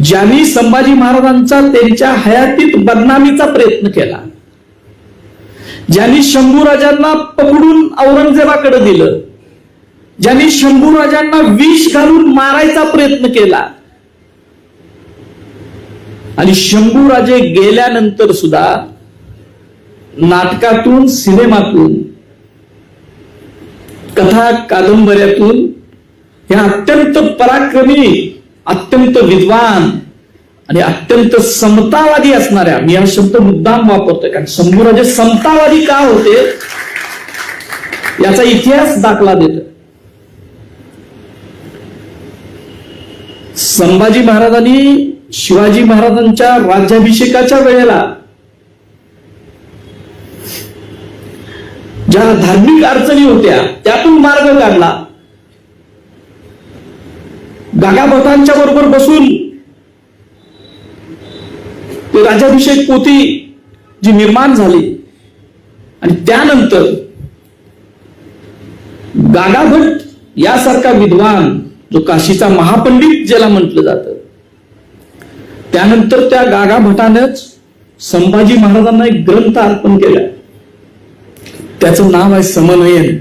ज्यांनी संभाजी महाराजांचा त्यांच्या हयातीत बदनामीचा प्रयत्न केला. ज्यांनी शंभूराजांना पकडून औरंगजेबाकडे दिलं. ज्यांनी शंभूराजांना विष घालून मारायचा प्रयत्न केला. आणि शंभूराजे गेल्यानंतर सुद्धा नाटकातून सिनेमातून कथा कादंबऱ्यातून हे अत्यंत पराक्रमी अत्यंत विद्वान आणि अत्यंत समतावादी असणाऱ्या मी हा शब्द मुद्दाम वापरतोय कारण शंभूराजे समतावादी का होते? याचा इतिहास दाखला देतो. संभाजी महाराजांनी शिवाजी महाराजांच्या राज्याभिषेकाच्या वेळेला ज्या धार्मिक अडचणी होत्या त्यातून मार्ग काढला. गागाभटांच्या बरोबर बसून ते राज्याभिषेक पोती जी निर्माण झाली आणि त्यानंतर गागाभट यासारखा विद्वान जो काशीचा महापंडित ज्याला म्हटलं जातं त्यानंतर त्या गागाभटानेच संभाजी महाराजांना एक ग्रंथ अर्पण केला. त्याचं नाव आहे समन्वयन.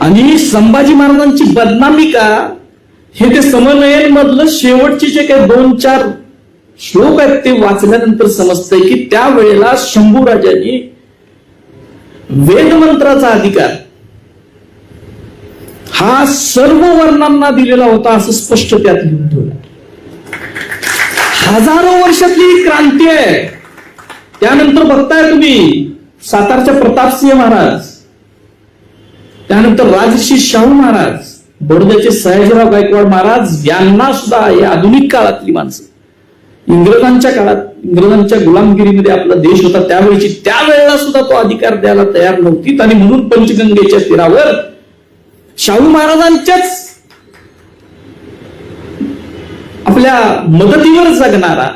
आणि संभाजी महाराजांची बदनामी का? हे ते समन्वयन मधलं शेवटचे जे काही दोन चार श्लोक आहेत ते वाचल्यानंतर समजतंय की त्यावेळेला शंभूराजांनी वेदमंत्राचा अधिकार हा सर्व वर्णांना दिलेला होता असं स्पष्ट त्यात लिहून ठेवलं. हजारो वर्षातली क्रांती आहे. त्यानंतर बघताय तुम्ही सातारच्या प्रतापसिंह महाराज. त्यानंतर राजश्री शाहू महाराज बडोद्याचे सयाजीराव गायकवाड महाराज यांना सुद्धा हे आधुनिक काळातली माणसं. इंग्रजांच्या काळात इंग्रजांच्या गुलामगिरीमध्ये आपला देश होता त्यावेळेची त्यावेळेला सुद्धा तो अधिकार द्यायला तयार नव्हती. आणि म्हणून पंचगंगेच्या तीरावर शाहू महाराजांच्याच आपल्या मदतीवर जगणारा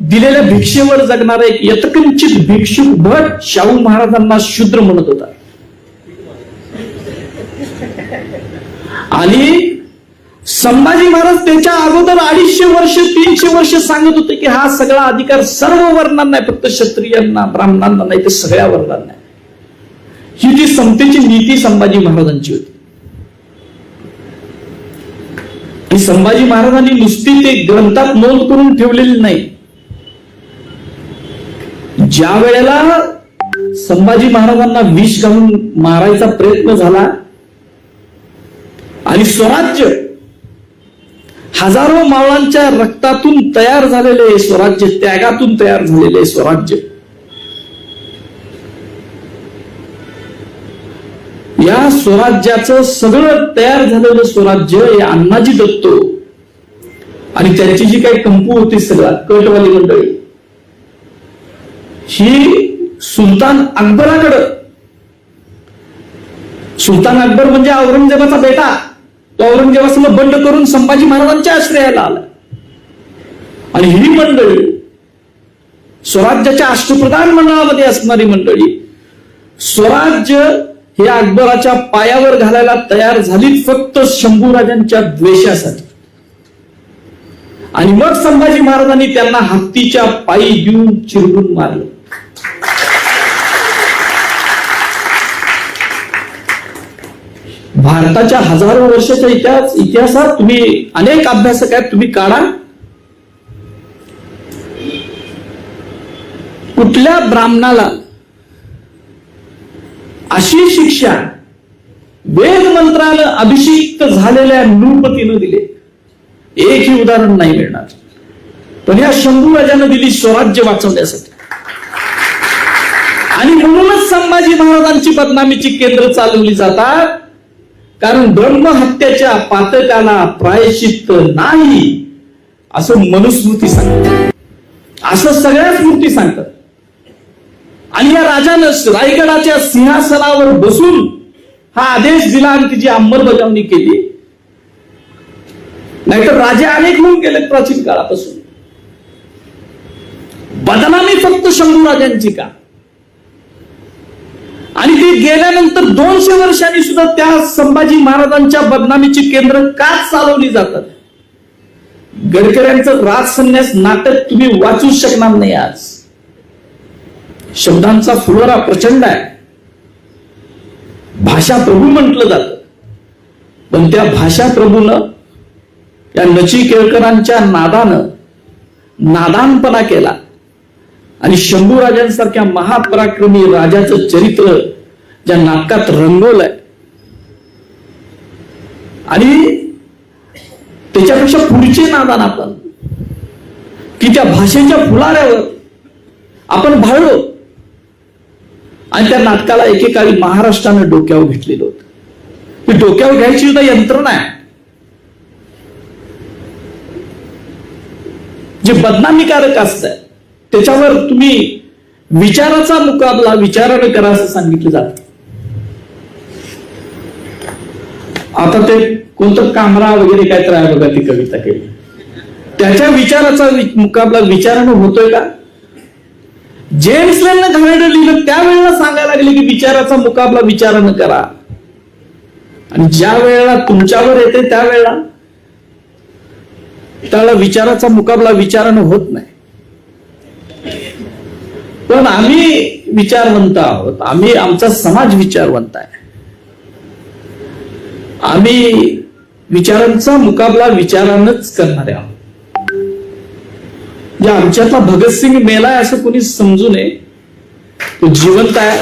दिलेल्या भिक्षेवर जगणारा एक यतकिंचित भिक्षुक भट शाहू महाराजांना शूद्र म्हणत होता. आणि संभाजी महाराज त्याच्या अगोदर अडीचशे वर्ष तीनशे वर्ष सांगत होते की हा सगळा अधिकार सर्व वर्णांना आहे फक्त क्षत्रियांना ब्राह्मणांना नाही तर सगळ्या वर्णांना ही जी समतेची नीती संभाजी महाराजांची होती. ही संभाजी महाराजांनी नुसती ते ग्रंथात नोंद करून ठेवलेली नाही. ज्या वेळेला संभाजी महाराजांना विष घालून मारायचा प्रयत्न झाला आणि स्वराज्य. हजारो मावळांच्या रक्तातून तयार झालेले स्वराज्य त्यागातून तयार झालेले स्वराज्य. या स्वराज्याचं सगळं तयार झालेलं स्वराज्य हे अण्णाजी दत्तो. आणि त्यांची जी काही कंपू होती सगळ्यात कटवाली मंडळी ही सुलतान अकबराकडं. सुलतान अकबर म्हणजे औरंगजेबाचा बेटा. तो औरंगजेबासनं बंड करून संभाजी महाराजांच्या आश्रयाला आला. आणि ही मंडळी स्वराज्याच्या अष्टप्रधान मंडळामध्ये असणारी मंडळी स्वराज्य हे अकबराच्या पायावर घालायला तयार झाली फक्त शंभूराजांच्या द्वेषासाठी. आणि मग संभाजी महाराजांनी त्यांना हत्तीच्या पायी घेऊन चिरडून मारलं. भारताच्या हजारो वर्षाच्या इतिहास इतिहासात तुम्ही अनेक अभ्यासक आहेत तुम्ही काढा कुठल्या ब्राह्मणाला अशी शिक्षा वेद मंत्रानं अभिषिक्त झालेल्या नृपतीनं दिले? एकही उदाहरण नाही मिळणार. पण या शंभू राजानं दिली स्वराज्य वाचवण्यासाठी. आणि म्हणूनच संभाजी महाराजांची बदनामीची केंद्र चालवली जातात. कारण ब्रह्महत्याच्या पातकाला प्रायश्चित्त नाही असं मनुस्मृती सांगते असं सगळ्या स्मृती सांगतात. आणि या राजानं रायगडाच्या सिंहासनावर बसून हा आदेश दिला आणि तिची अंमलबजावणी केली. नाहीतर राजे अनेक होऊन गेले प्राचीन काळापासून. बदनामी फक्त शंभू राजांची का? आणि ते गेल्यानंतर दोनशे वर्षांनी सुद्धा त्या संभाजी महाराजांच्या बदनामीची केंद्र का चालवली जातात? गडकऱ्यांचं राजसन्यास नाटक तुम्ही वाचू शकणार नाही आज. शब्दांचा फुलोरा प्रचंड आहे. भाषा प्रभू म्हटलं जात. पण त्या भाषा प्रभूनं या नची केळकरांच्या नादानं नादानपणा केला. आणि शंभू राजांसारख्या महापराक्रमी राजाचं चरित्र ज्या नाटकात रंगवलंय. आणि त्याच्यापेक्षा पुढचे नादान आपण की त्या भाषेच्या फुलाऱ्यावर आपण भाळलो. आणि त्या नाटकाला एकेकाळी महाराष्ट्रानं डोक्यावर घेतलेलं होतं. ती डोक्यावर घ्यायची सुद्धा यंत्रणा आहे. जे बदनामीकारक असत त्याच्यावर तुम्ही विचाराचा मुकाबला विचाराने करा असं सांगितलं जात. आता ते कोणतं कामरा वगैरे काय तर आहे बघा ती कविता केली त्याच्या विचाराचा मुकाबला विचारानं होतोय का? जेम्स लेन घाणेरडं लिहिलं त्यावेळेला सांगायला लागले की विचाराचा मुकाबला विचारानं करा. आणि ज्या वेळेला तुमच्यावर येते त्यावेळेला त्याला विचाराचा मुकाबला विचारानं होत नाही. पण आम्ही विचारवंत आहोत. आम्ही आमचा समाज विचारवंत आहे. आम्ही विचारांचा मुकाबला विचारानच करणारे आहोत. जे आमच्यातला भगतसिंग मेलाय असं कोणी समजू नये. तो जिवंत आहे.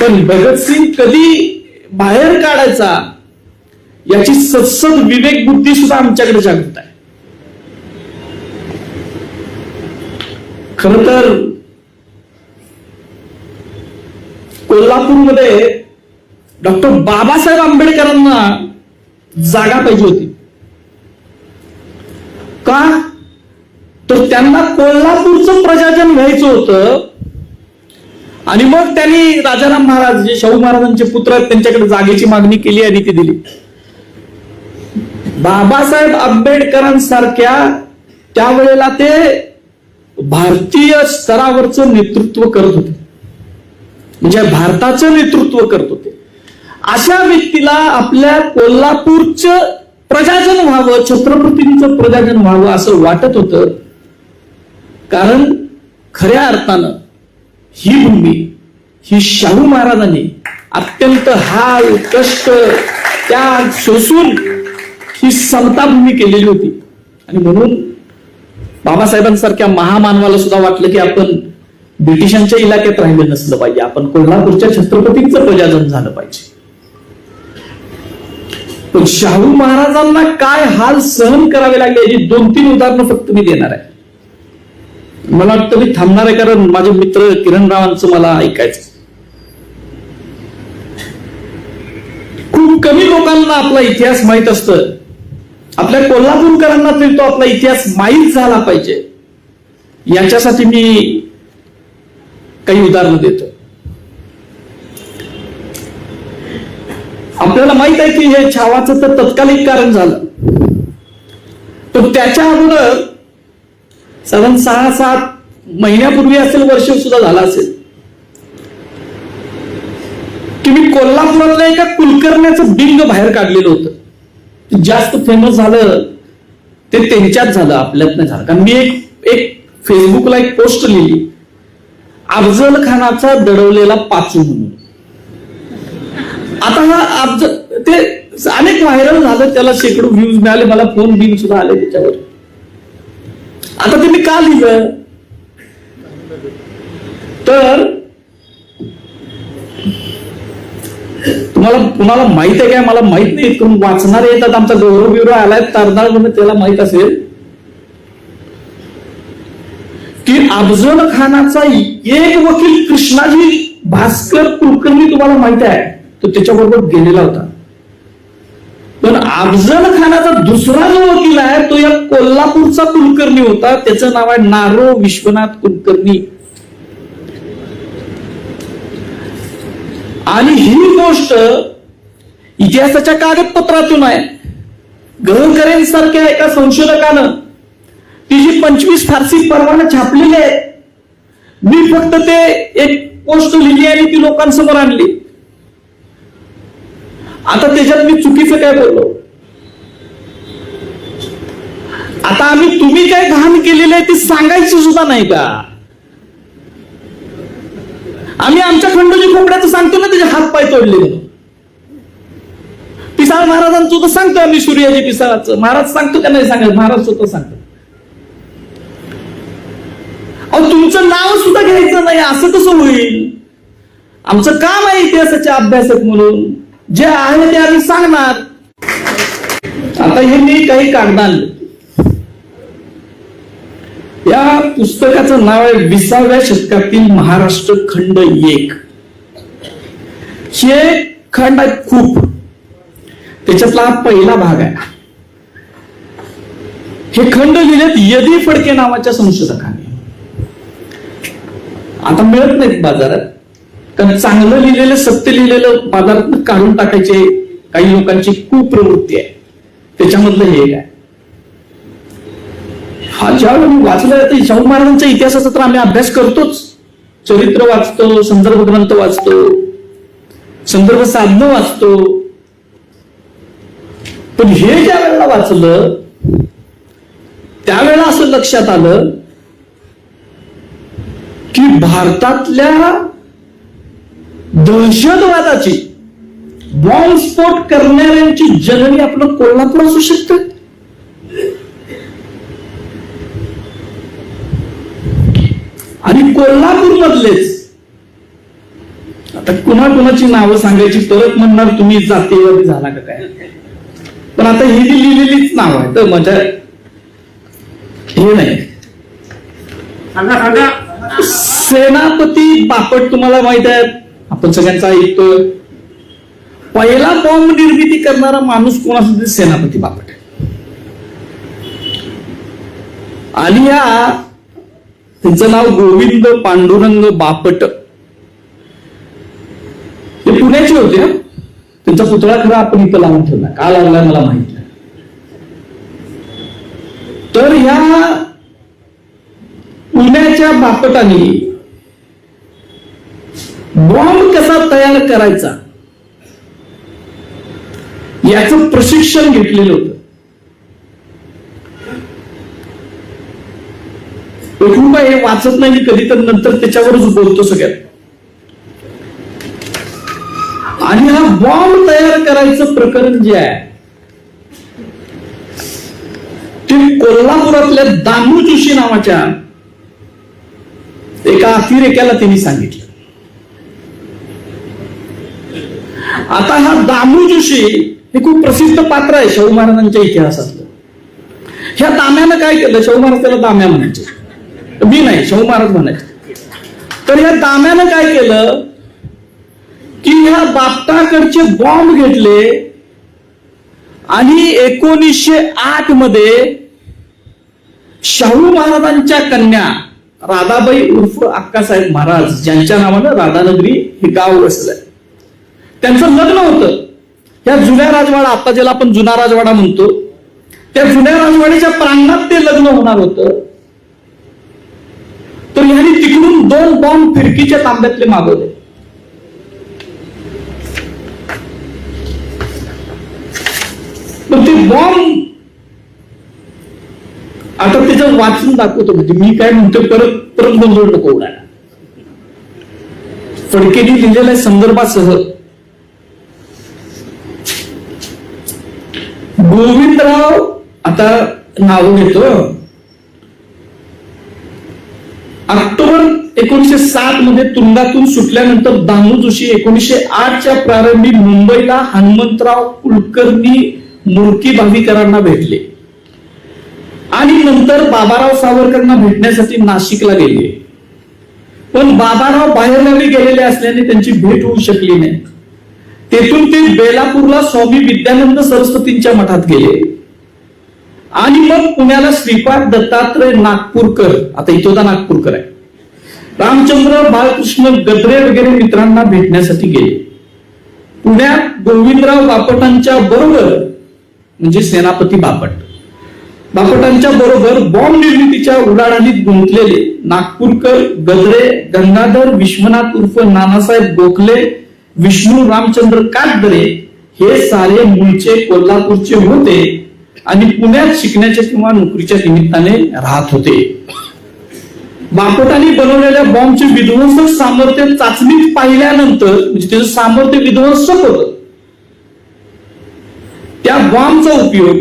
पण भगतसिंग कधी बाहेर काढायचा याची सत्सद विवेक बुद्धी सुद्धा आमच्याकडे जागृत आहे. खर तर कोल्हापूरमध्ये डॉक्टर बाबासाहेब आंबेडकरांना जागा पाहिजे होती. का? तर त्यांना कोल्हापूरचं प्रजाजन घ्यायचं होतं आणि मग त्यांनी राजाराम महाराज जे शाहू महाराजांचे पुत्र आहेत त्यांच्याकडे जागेची मागणी केली आणि ती दिली. बाबासाहेब आंबेडकरांसारख्या त्यावेळेला ते भारतीय स्तरावरचं नेतृत्व करत होते. म्हणजे भारताचं नेतृत्व करत होते. अशा व्यक्तीला आपल्या कोल्हापूरचं प्रजाजन व्हावं छत्रपतींचं प्रजाजन व्हावं असं वाटत होतं. कारण खऱ्या अर्थानं ही भूमी ही शाहू महाराजांनी अत्यंत हाल कष्ट त्याग शोषून ही समता भूमी केलेली होती. आणि म्हणून बाबासाहेबांसारख्या महामानवाला सुद्धा वाटलं की आपण ब्रिटिशांच्या इलाक्यात राहिलं नसलं पाहिजे. आपण कोल्हापूरच्या छत्रपतींचं प्रजाजन झालं पाहिजे. पण शाहू महाराजांना काय हाल सहन करावे लागले याची दोन तीन उदाहरणं फक्त मी देणार आहे. मला वाटतं मी थांबणार आहे कारण माझे मित्र किरणरावांचं मला ऐकायचं. खूप कमी लोकांना आपला इतिहास माहीत असतं. आपल्या कोल्हापूरकरांना तरी तो आपला इतिहास माहीत झाला पाहिजे. याच्यासाठी मी काही उदाहरणं देतो. आपल्याला माहीत आहे की हे छावाचं तर तत्कालिक कारण झालं. पण त्याच्या अगोदर साधारण सहा सात महिन्यापूर्वी असेल वर्ष सुद्धा झाला असेल. की मी कोल्हापुरातल्या एका कुलकर्ण्याचं बिंग बाहेर काढलेलं होतं. जास्त फेमस झालं ते त्यांच्यात झालं आपल्यात नाही झालं. कारण मी एक एक फेसबुकला एक पोस्ट लिहिली. अफजल खानाचा दडवलेला पाचू म्हणून. आता हा अफजल ते अनेक व्हायरल झालं त्याला शेकडो व्ह्यूज मिळाले मला फोन बिन सुद्धा आले त्याच्यावर. आता ते मी का लिहिलं? तर तुम्हाला कुणाला माहीत आहे काय? मला माहीत नाही. पण वाचणारे येतात आमचा गौरव बिवरो आलाय. तारदाळ म्हणून त्याला माहीत असेल की अफजल खानाचा एक वकील कृष्णाजी भास्कर कुलकर्णी तुम्हाला माहीत आहे. तो त्याच्याबरोबर गेलेला होता. पण अफजल खानाचा दुसरा जो वकील आहे तो या कोल्हापूरचा कुलकर्णी होता. त्याचं नाव आहे नारो विश्वनाथ कुलकर्णी. आणि ही गोष्ट इतिहासाच्या कागदपत्रातून आहे. गहकरेन सारख्या एका संशोधकानं तिची पंचवीस फारसी परवाना छापलेली आहे. मी फक्त ते एक गोष्ट लिहिली आणि ती लोकांसमोर आणली. आता त्याच्यात मी चुकीचं काय बोललो? आता आम्ही तुम्ही काय घाण केलेलं आहे ते सांगायचं सुद्धा नाही का? आम्ही आमच्या खंडोजी खोपड्याचं सांगतो ना त्याचे हात पाय तोडले पिसाळ महाराजांचं तर सांगतो आम्ही सूर्याजी पिसाळाचं. महाराज सांगतो का नाही सांगत? महाराज स्वतः सांगतो. अहो तुमचं नाव सुद्धा घ्यायचं नाही असं कसं होईल? आमचं काम आहे इतिहासाचे अभ्यासक म्हणून. जे आहे ते आम्ही सांगणार. आता हे मी काही कागद आणलं या पुस्तकाचं नाव आहे विसाव्या शतकातील महाराष्ट्र खंड एक. हे खंड आहे खूप. त्याच्यातला हा पहिला भाग आहे. हे खंड लिहिलेत यदी फडके नावाच्या संशोधकाने. आता मिळत नाहीत बाजारात. कारण चांगलं लिहिलेलं सत्य लिहिलेलं बाजारात काढून टाकायचे काही लोकांची कुप्रवृत्ती आहे. त्याच्यामधलं हे काय हा ज्यावेळी मी वाचलं तर शाहू महाराजांच्या इतिहासाचा तर आम्ही अभ्यास करतोच. चरित्र वाचतो संदर्भ ग्रंथ वाचतो संदर्भ साधनं वाचतो. पण हे ज्या वेळेला वाचलं त्यावेळेला असं लक्षात आलं की भारतातल्या दहशतवादाची बॉम्बस्फोट करणाऱ्यांची जननी आपलं कोल्हापूर असू शकतं आणि कोल्हापूर मधलेच आता कुणा कुणाची नावं सांगायची परत म्हणणार तुम्ही जातीवादी झाला का काय? पण आता ही जी लिहिलेलीच नाव आहे तर माझ्या हे नाही. सेनापती बापट तुम्हाला माहीत आहे आपण सगळ्यांचा ऐकतोय. पहिला बॉम्ब निर्मिती करणारा माणूस कोण असतो सेनापती बापट आहे. आणि या त्यांचं नाव गोविंद पांडुरंग बापट. ते पुण्याचे होते त्यांचा पुतळा खरा आपण इथं लावून ठेवला. का लावला मला माहीत नाही. तर ह्या पुण्याच्या बापटाने बॉम्ब कसा तयार करायचा? याचं प्रशिक्षण घेतलेलं होतं. विठुंबा हे वाचत नाही मी कधी तर नंतर त्याच्यावरच बोलतो सगळ्यात. आणि हा बॉम्ब तयार करायचं प्रकरण जे आहे ते कोल्हापुरातल्या दामू जोशी नावाच्या एका अतिरेक्याला त्यांनी सांगितलं. आता हा दामू जोशी हे खूप प्रसिद्ध पात्र आहे शाहू महाराजांच्या इतिहासातलं. ह्या दाम्यानं काय केलं? शाहू महाराज त्याला दाम्या म्हणायचे. मी नाही शाहू महाराज म्हणायचे तर ह्या दाम्यानं काय केलं? की ह्या बापटाकडचे बॉम्ब घेतले आणि एकोणीसशे आठमध्ये शाहू महाराजांच्या कन्या राधाबाई उर्फ अक्कासाहेब महाराज ज्यांच्या नावानं राधानगरी हे गाव वसलंय त्यांचं लग्न होतं. या जुन्या राजवाडा आता ज्याला आपण जुना राजवाडा म्हणतो त्या जुन्या राजवाड्याच्या प्रांगणात ते लग्न होणार होतं. तर ह्यांनी तिकडून दोन बॉम्ब फिरकीच्या तांब्यातले मागवले. पण ते बॉम्ब आता त्याचं वाचून दाखवतो म्हणजे मी काय म्हणतो परत परत गोंधळ नको उडायला फडकेनी लिहिलेल्या संदर्भासह गोविंदराव आता नाव घेतो ऑक्टोबर एकोणीशे सात मध्ये तुरुंगातून सुटल्यानंतर दामू जोशी एकोणीशे आठच्या प्रारंभी मुंबईला हनुमंतराव कुलकर्णी मुरकी भाविकरांना भेटले. आणि नंतर बाबाराव सावरकरांना भेटण्यासाठी नाशिकला गेले. पण बाबाराव बाहेरगावी गेलेले असल्याने त्यांची भेट होऊ शकली नाही. तेथून ते बेलापूरला स्वामी विद्यानंद सरस्वतींच्या मठात गेले. आणि मग पुण्याला श्रीपाद दत्तात्रय नागपूरकर. आता इथोदा नागपूरकर आहे. रामचंद्र बाळकृष्ण गद्रे वगैरे मित्रांना भेटण्यासाठी गेले. पुण्यात गोविंदराव बापटांच्या बरोबर म्हणजे सेनापती बापट बापटांच्या बरोबर बॉम्ब निर्मितीच्या उडाणानीत गुंतलेले नागपूरकर गद्रे गंगाधर विश्वनाथ उर्फ नानासाहेब गोखले विष्णू रामचंद्र काटदरे हे सारे मूळचे कोल्हापूरचे होते. आणि पुण्यात शिकण्याच्या किंवा नोकरीच्या निमित्ताने राहत होते. बापटाने बनवलेल्या बॉम्बचे विध्वंसक सामर्थ्य चाचणीत पाहिल्यानंतर म्हणजे त्याचं सामर्थ्य विध्वंसक होतं. त्या बॉम्बचा उपयोग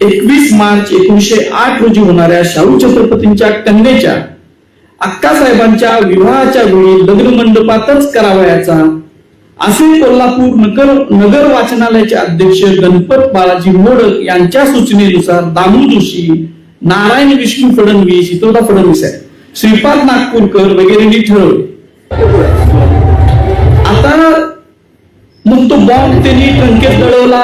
एकवीस मार्च एकोणीशे आठ रोजी होणाऱ्या शाहू छत्रपतींच्या कन्येच्या अक्कासाहेबांच्या विवाहाच्या वेळी लग्न मंडपातच करावयाचा असे कोल्हापूर नगर नगर वाचनालयाचे अध्यक्ष गणपत बालाजी मोडक यांच्या सूचनेनुसार दामू जोशी नारायण विष्णू फडणवीस इतोदा फडणवीस आहे श्रीपाद नागपूरकर वगैरेंनी ठरवले. आता मग तो बॉम्ब त्यांनी टंकेत दळवला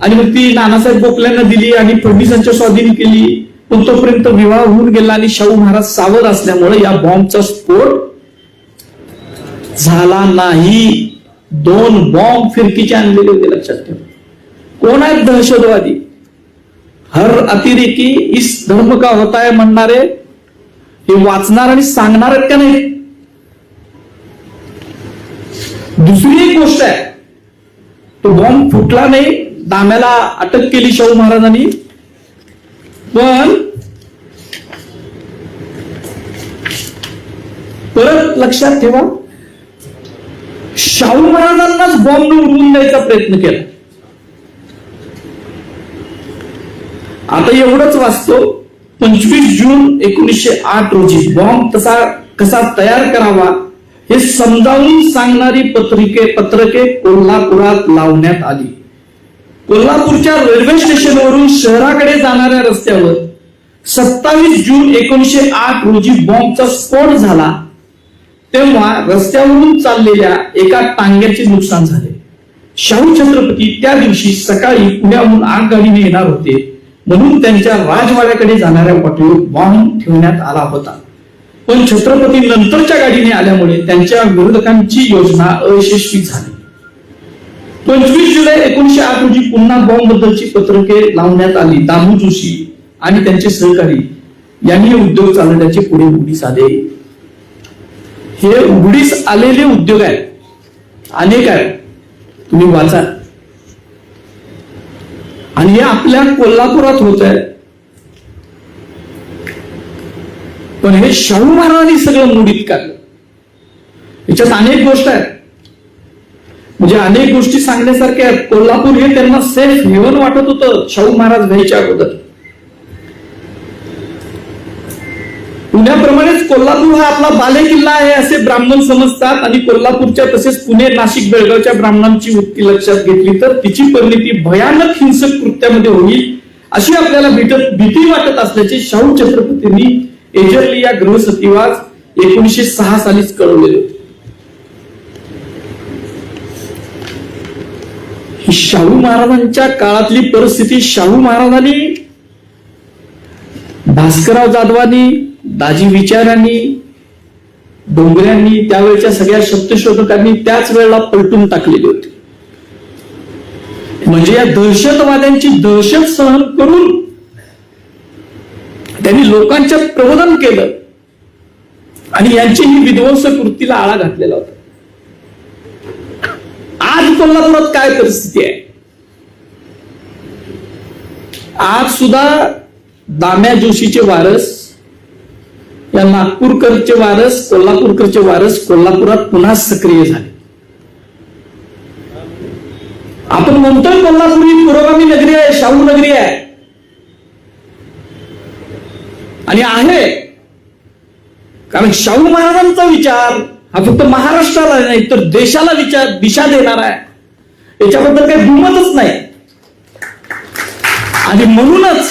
आणि मग ती नानासाहेब गोखल्यांना दिली आणि फडणवीसांच्या स्वाधीन केली. पण तोपर्यंत विवाह होऊन गेला आणि शाहू महाराज सावध असल्यामुळे या बॉम्बचा स्फोट झाला नाही. दोन बॉम्ब फिरकीचे आणलेले होते लक्षात ठेवा. कोण आहेत दहशतवादी? हर अतिरेकी इस धर्म का होता है म्हणणारे हे वाचणार आणि सांगणार आहेत का नाही? दुसरी एक गोष्ट आहे. तो बॉम्ब फुटला नाही दाम्याला अटक केली शाहू महाराजांनी. पण परत लक्षात ठेवा शाहू महाराजांनाच बॉम्ब उडवून द्यायचा प्रयत्न केला. आता एवढंच वाचतो पंचवीस जून एकोणीसशे आठ रोजी बॉम्ब तसा कसा तयार करावा हे समजावून सांगणारी पत्रिके पत्रके कोल्हापुरात लावण्यात आली. कोल्हापूरच्या रेल्वे स्टेशनवरून शहराकडे जाणाऱ्या रस्त्यावर सत्तावीस जून एकोणीसशे आठ रोजी बॉम्बचा स्फोट झाला. तेव्हा रस्त्यावरून चाललेल्या एका टांग्याचे नुकसान झाले. शाहू छत्रपती त्या दिवशी सकाळी पुण्याहून आगगाडीने येणार होते म्हणून त्यांच्या राजवाड्याकडे जाणाऱ्या वाटेवर बॉम्ब ठेवण्यात आला होता. पण छत्रपती नंतरच्या गाडीने आल्यामुळे त्यांच्या विरोधकांची योजना अयशस्वी झाली. पंचवीस जुलै एकोणीशे आठ रोजी पुन्हा बॉम्ब बद्दलची पत्रके लावण्यात आली दामू जोशी आणि त्यांचे सहकारी. यांनी उद्योग चालवण्याचे पुढे उघडीस आले हे उघडीस आलेले उद्योग आहेत. अनेक आहेत. तुम्ही वाचा. आणि हे आपल्या कोल्हापुरात होत आहे पण हे शाहू महाराजांनी सगळं मुडीत काढलं. याच्यात अनेक गोष्ट आहेत. म्हणजे अनेक गोष्टी सांगण्यासारख्या आहेत. कोल्हापूर हे त्यांना सेफ हेवन वाटत होतं शाहू महाराज घ्यायच्या अगोदर. पुण्याप्रमाणेच कोल्हापूर हा आपला बालेकिल्ला आहे असे ब्राह्मण समजतात आणि कोल्हापूरच्या तसेच पुणे नाशिक बेळगावच्या ब्राह्मणांची वृत्ती लक्षात घेतली तर तिची परिणिती भयानक हिंसक कृत्यामध्ये होईल अशी आपल्याला भेटत भीती वाटत असल्याचे शाहू छत्रपतींनी एजरली या गृहसचिवास एकोणीशे सहा सालीच कळवलेले होते. ही शाहू महाराजांच्या काळातली परिस्थिती शाहू महाराजांनी भास्करराव जाधवांनी दाजी विचारांनी डोंगऱ्यांनी त्यावेळच्या सगळ्या शब्दशोधकांनी त्याच वेळेला पलटून टाकलेली होती. म्हणजे या दहशतवाद्यांची दहशत सहन करून त्यांनी लोकांच्या प्रबोधन केलं. आणि यांची ही विध्वंस कृतीला आळा घातलेला होता. आज कोल्हापुरात काय परिस्थिती आहे? आज सुद्धा दाम्या जोशीचे वारस या नागपूरकरचे वारस कोल्हापूरकरचे वारस कोल्हापुरात पुन्हा सक्रिय झाले. आपण म्हणतोय कोल्हापूर ही पुरोगामी नगरी आहे शाहू नगरी आहे. आणि आहे. कारण शाहू महाराजांचा विचार हा फक्त महाराष्ट्राला नाही तर देशाला विचार दिशा देणार आहे. याच्याबद्दल काही दुमतच नाही. आणि म्हणूनच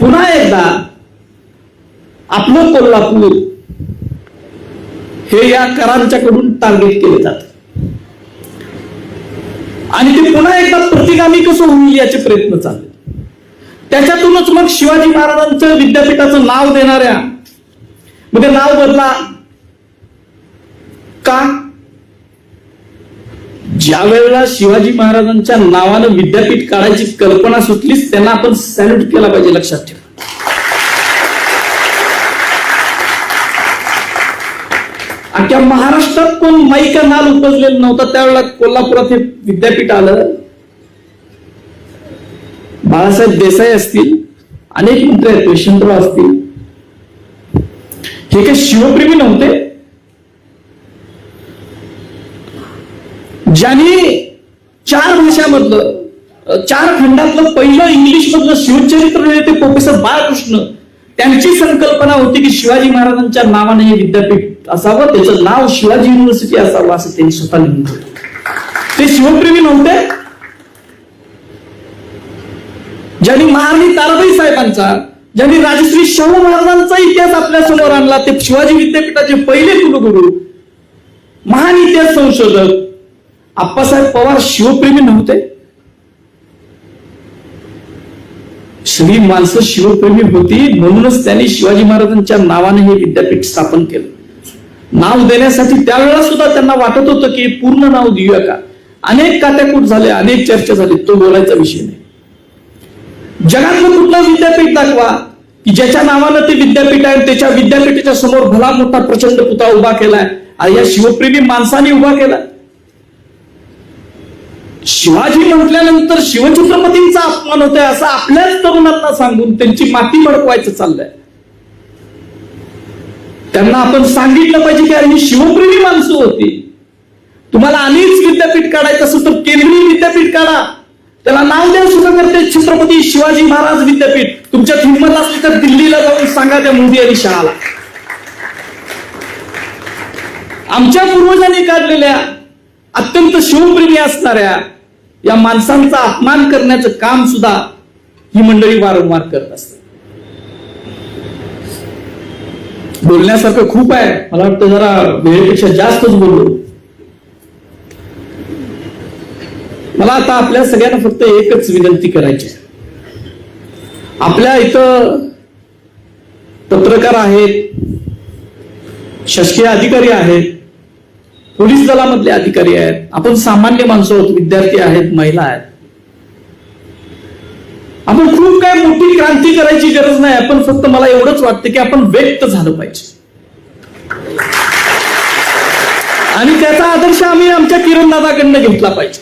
पुन्हा एकदा आपलं कोल्हापूर हे या करांच्याकडून टार्गेट केले जात. आणि ते पुन्हा एकदा प्रतिगामी कसं होईल याचे प्रयत्न चालले. त्याच्यातूनच मग शिवाजी महाराजांचं विद्यापीठाचं नाव देणाऱ्या म्हणजे नाव बदला का? ज्या वेळेला शिवाजी महाराजांच्या नावानं विद्यापीठ काढायची कल्पना सुचलीच त्यांना आपण सॅल्यूट केला पाहिजे लक्षात ठेवा. अख्ख्या महाराष्ट्रात कोण माईका नाल उपजलेलं नव्हता त्यावेळेला कोल्हापुरात हे विद्यापीठ आलं. बाळासाहेब देसाई असतील अनेक मंत्री आहेत यशवंतराव असतील. हे काही शिवप्रेमी नव्हते. ज्यांनी चार भाषामधलं चार खंडातलं पहिलं इंग्लिश मधलं शिवचरित्र लिहिले ते प्रोफेसर बाळकृष्ण. त्यांची संकल्पना होती की शिवाजी महाराजांच्या नावाने हे विद्यापीठ असावं त्याचं नाव शिवाजी युनिव्हर्सिटी असावं असं त्यांनी स्वतः लिहून ते शिवप्रेमी नव्हते. ज्यांनी महाराणी ताराबाई साहेबांचा ज्यांनी राजश्री शाहू महाराजांचा इतिहास आपल्यासमोर आणला ते शिवाजी विद्यापीठाचे पहिले कुलगुरू महान इतिहास संशोधक आप्पासाहेब पवार शिवप्रेमी नव्हते. श्री माणसं शिवप्रेमी होती म्हणूनच त्यांनी शिवाजी महाराजांच्या नावाने हे विद्यापीठ स्थापन केलं. नाव देण्यासाठी त्यावेळेला सुद्धा त्यांना वाटत होतं की पूर्ण नाव देऊया का? अनेक कात्याकूट झाले अनेक चर्चा झाली. तो बोलायचा विषय नाही. जगातलं कुठलं विद्यापीठ दाखवा की ज्याच्या नावानं ते विद्यापीठ आहे त्याच्या विद्यापीठाच्या समोर भला मोठा प्रचंड पुतळा उभा केलाय आणि या शिवप्रेमी माणसाने उभा केला. शिवाजी म्हटल्यानंतर शिवछत्रपतींचा अपमान होतोय असं आपल्याच तरुणांना सांगून त्यांची माती भडकवायचं चाललंय. त्यांना आपण सांगितलं पाहिजे की अरे ही शिवप्रेमी माणसं होती. तुम्हाला अनेक विद्यापीठ काढायचं असेल तर केंद्रीय विद्यापीठ काढा. त्याला नाव द्या सुद्धा करते छत्रपती शिवाजी महाराज विद्यापीठ. तुमच्यात हिंमत असली तर दिल्लीला जाऊन सांगा त्या मोदी आणि शाळाला आमच्या पूर्वजांनी काढलेल्या अत्यंत शिवप्रेमी असणाऱ्या या माणसांचा अपमान करण्याचं काम सुद्धा ही मंडळी वारंवार करत असते बोलण्यासारखं खूप आहे. मला वाटतं जरा वेळेपेक्षा जास्तच बोललो. मला आता आपल्या सगळ्यांना फक्त एकच विनंती करायची आहे. आपल्या इथं पत्रकार आहेत शासकीय अधिकारी आहेत पोलीस दलामधले अधिकारी आहेत आपण सामान्य माणसं आहोत विद्यार्थी आहेत महिला आहेत. आपण खूप काय मोठी क्रांती करायची गरज नाही आपण फक्त मला एवढंच वाटतं की आपण व्यक्त झालं पाहिजे. आणि त्याचा आदर्श आम्ही आमच्या किरणदादाकडनं घेतला पाहिजे.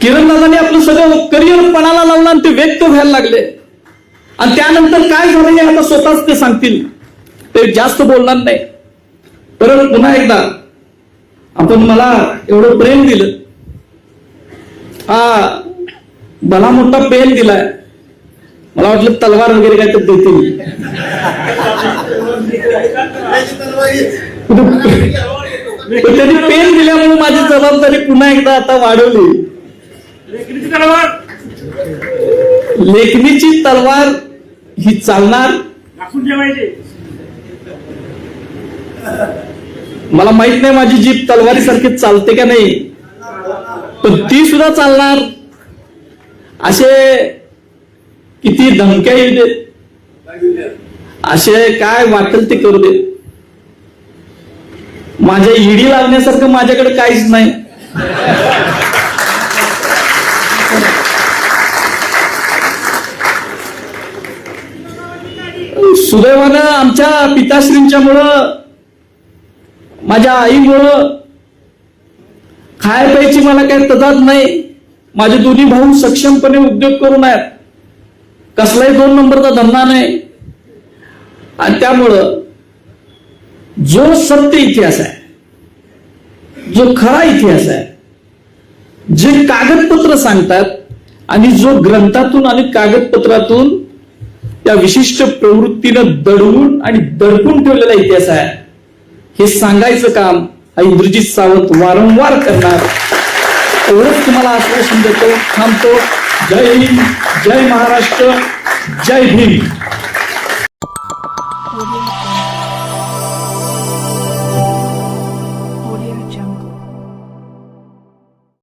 किरणदादाने आपलं सगळं करिअर पणाला लावलं आणि ते व्यक्त व्हायला लागले. आणि त्यानंतर काय झालं हे आता स्वतःच ते सांगतील. ते जास्त बोलणार नाही. परत पुन्हा एकदा आपण मला एवढं प्रेम दिलं. हा भला मोठा पेन दिलाय. मला वाटलं तलवार वगैरे काय तर देतील. त्यांनी पेन दिल्यामुळे माझी जबाबदारी पुन्हा एकदा आता वाढवली. लेखणीची तलवार. ही चालणार. मला माहीत नाही माझी जीप तलवारीसारखी चालते का नाही. पण ती सुद्धा चालणार. असे किती धमक्या येऊ देत. असे काय वाटेल ते करू दे माझ्या ईडी लावण्यासारखं माझ्याकडे काहीच नाही. सुदैवानं आमच्या पिताश्रींच्यामुळं माझ्या आईमुळं खाय प्यायची मला काही तदात नाही. माझे दोन्ही भाऊ सक्षमपणे उद्योग करून आहेत. कसलाही दोन नंबरचा धंदा नाही. आणि त्यामुळं जो सत्य इतिहास आहे जो खरा इतिहास आहे जे कागदपत्र सांगतात आणि जो ग्रंथातून आणि कागदपत्रातून त्या विशिष्ट प्रवृत्तीनं दडवून आणि दडपून ठेवलेला इतिहास आहे हे सांगायचं काम हा इंद्रजित सावंत वारंवार करणार. एवढंच तुम्हाला आश्वासन देतो थांबतो. जय हिंद जय महाराष्ट्र जय भीम.